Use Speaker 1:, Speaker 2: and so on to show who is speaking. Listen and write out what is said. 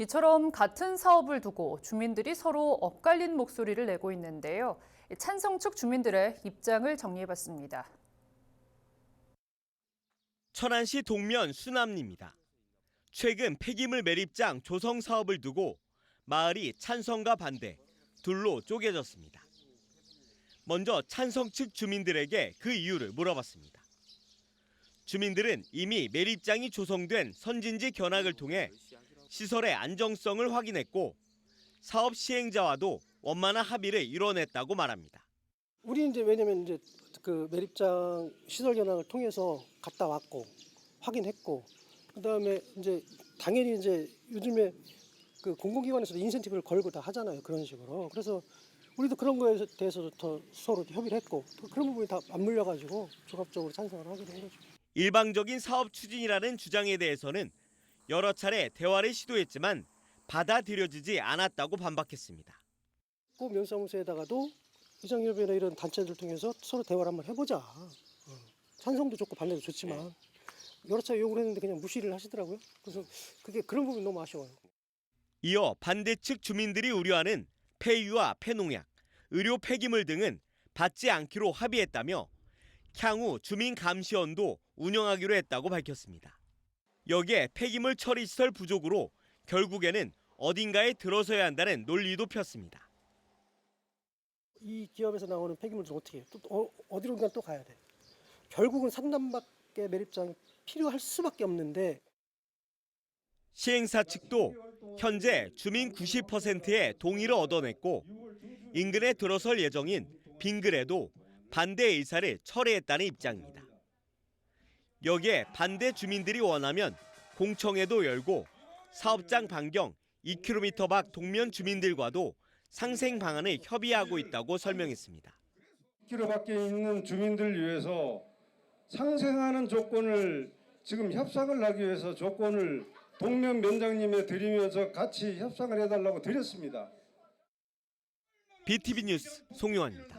Speaker 1: 이처럼 같은 사업을 두고 주민들이 서로 엇갈린 목소리를 내고 있는데요. 찬성 측 주민들의 입장을 정리해봤습니다.
Speaker 2: 천안시 동면 수남리입니다. 최근 폐기물 매립장 조성 사업을 두고 마을이 찬성과 반대 둘로 쪼개졌습니다. 먼저 찬성 측 주민들에게 그 이유를 물어봤습니다. 주민들은 이미 매립장이 조성된 선진지 견학을 통해 시설의 안정성을 확인했고 사업 시행자와도 원만한 합의를 이뤄냈다고 말합니다.
Speaker 3: 우리 이제 왜냐면 이제 그 매립장 시설 견학을 통해서 갔다 왔고 확인했고 그다음에 이제 당연히 이제 요즘에 그 공공기관에서도 인센티브를 걸고 다 하잖아요 그런 식으로 그래서 우리도 그런 거에 대해서도 더 서로 협의를 했고 또 그런 부분이 다 맞물려 가지고 종합적으로 찬성을 하게 된 거죠.
Speaker 2: 일방적인 사업 추진이라는 주장에 대해서는 여러 차례 대화를 시도했지만 받아들여지지 않았다고 반박했습니다.
Speaker 3: 꼭 면사무소에다가도 이장협의회나 이런 단체들 통해서 서로 대화를 한번 해보자. 어. 찬성도 좋고 반대도 좋지만 여러 차례 요구를 했는데 그냥 무시를 하시더라고요. 그래서 그게 그런 부분이 너무 아쉬워요.
Speaker 2: 이어 반대 측 주민들이 우려하는 폐유와 폐농약, 의료 폐기물 등은 받지 않기로 합의했다며 향후 주민 감시원도 운영하기로 했다고 밝혔습니다. 여기에 폐기물 처리 시설 부족으로 결국에는 어딘가에 들어서야 한다는 논리도 폈습니다.
Speaker 3: 이 기업에서 나오는 폐기물들은 어떻게 해요? 또 어, 어디론가 또 가야 돼. 결국은 산단밖에 매립장이 필요할 수밖에 없는데
Speaker 2: 시행사 측도 현재 주민 90%의 동의를 얻어냈고 인근에 들어설 예정인 빙글에도 반대 의사를 철회했다는 입장입니다. 여기에 반대 주민들이 원하면 공청회도 열고 사업장 반경 2km 밖 동면 주민들과도 상생 방안을 협의하고 있다고 설명했습니다.
Speaker 4: 기로 밖에 있는 주민들 위해서 상생하는 조건을 지금 협상을 하기 위해서 조건을 동면 면장님에 드리면서 같이 협상을 해달라고 드렸습니다.
Speaker 2: BTV 뉴스 송용환입니다.